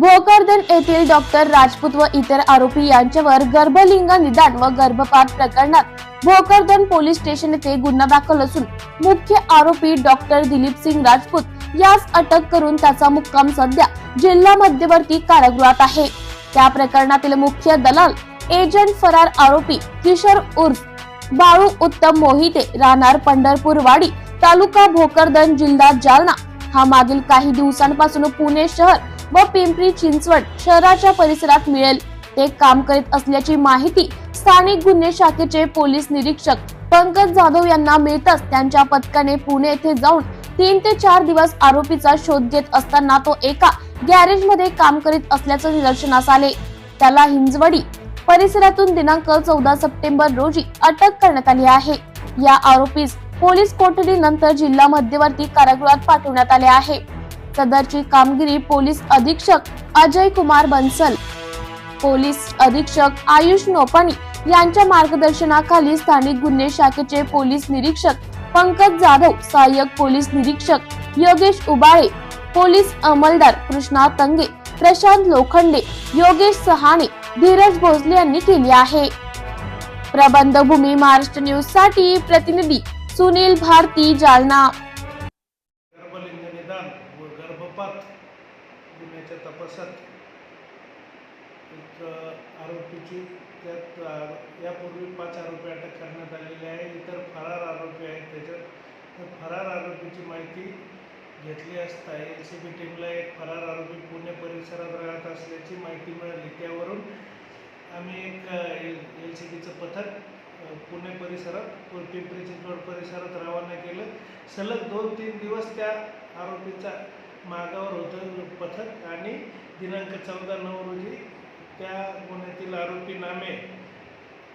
भोकरदन येथील डॉक्टर राजपूत व इतर आरोपी यांच्यावर गर्भलिंग निदान व गर्भपात प्रकरणात भोकरदन पोलीस स्टेशन येथे गुन्हा दाखल असून मुख्य आरोपी डॉक्टर दिलीप सिंग राजपूत यास अटक करून त्याचा मुक्काम सध्या जिल्हा मध्यवर्ती कारागृहात आहे. त्या प्रकरणातील मुख्य दलाल एजंट फरार आरोपी किशोर उर्फ बाळू उत्तम मोहिते राहणार पंढरपूरवाडी तालुका भोकरदन जिल्हा जालना. हा मागील काही दिवसांपासून पुणे शहर व पिंपरी चिंचवड शहराच्या परिसरात मिळेल. ते काम करीत असल्याची माहिती स्थानिक गुन्हे शाखेचे पोलीस निरीक्षक पंकज जाधव यांना मिळताच त्यांच्या पथकाने पुणे येथे जाऊन तीन ते चार दिवस आरोपीचा शोध घेत असताना तो एका गॅरेजमध्ये काम करीत असल्याचं निदर्शनास आले. त्याला हिंजवडी परिसरातून दिनांक चौदा सप्टेंबर रोजी अटक करण्यात आली आहे. या आरोपीस पोलीस कोठडीनंतर जिल्हा मध्यवर्ती कारागृहात पाठवण्यात आले आहे. सदरची कामगिरी पोलीस अधीक्षक अजय कुमार बन्सल. पोलीस अधीक्षक आयुष नोपानी यांच्या मार्गदर्शनाखाली स्थानिक गुन्हे शाखेचे पोलीस निरीक्षक पंकज जाधव सहाय्यक पोलीस निरीक्षक योगेश उबाळे पोलीस अंमलदार कृष्णा तंगे प्रशांत लोखंडे योगेश सहाणे धीरज भोसले यांनी केली आहे. प्रबंधभूमी महाराष्ट्र न्यूजसाठी प्रतिनिधी सुनील भारती जालना. गर्भपात गुन्ह्याच्या तपासात एक आरोपीची त्यात यापूर्वी पाच आरोपी अटक करण्यात आलेले आहे. इतर फरार आरोपी आहेत त्याच्यात. तर फरार आरोपीची माहिती घेतली असता एल सी बी टीमला एक फरार आरोपी पुणे परिसरात राहत असल्याची माहिती मिळाली. त्यावरून आम्ही एक एल सी बीचं पथक पुणे परिसरात पिंपरी चिंचवड परिसरात रवाना केलं. सलग दोन तीन दिवस त्या आरोपीचा मागावर होतं पथक आणि दिनांक चौदा नऊ रोजी त्या गुन्ह्यातील आरोपी नामे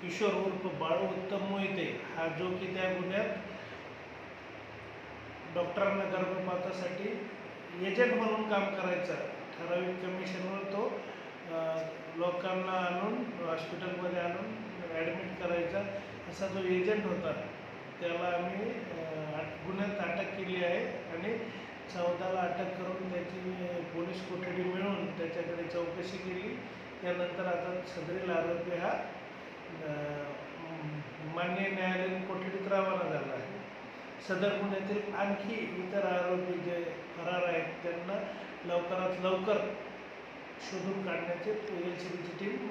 किशोर उर्फ बाळू उत्तम मोहिते हा जो की त्या गुन्ह्यात डॉक्टरांना गर्भपातासाठी एजंट म्हणून काम करायचा ठराविक कमिशनवर तो लोकांना आणून हॉस्पिटलमध्ये आणून ॲडमिट करायचा असा जो एजंट होता त्याला आम्ही अ, अट- गुन्ह्यात अटक केली आहे आणि चौदाला अटक करून त्याची पोलीस कोठडी मिळवून त्याच्याकडे चौकशी केली. त्यानंतर आता सदरील आरोपी हा अ, म- माननीय न्यायालयीन कोठडीत रवाना झाला आहे. सदर गुन्ह्यातील आणखी इतर आरोपी जे फरार आहेत त्यांना लवकरात लवकर शोधून काढण्याचे एल सी बीची टीम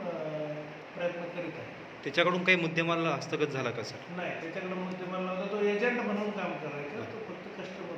प्रयत्न करीत आहे. त्याच्याकडून काही मुद्देमाल हस्तगत झाला का सर? नाही त्याच्याकडे मुद्देमाल नव्हता. तो एजंट म्हणून काम करायचा. तो फक्त कस्टमर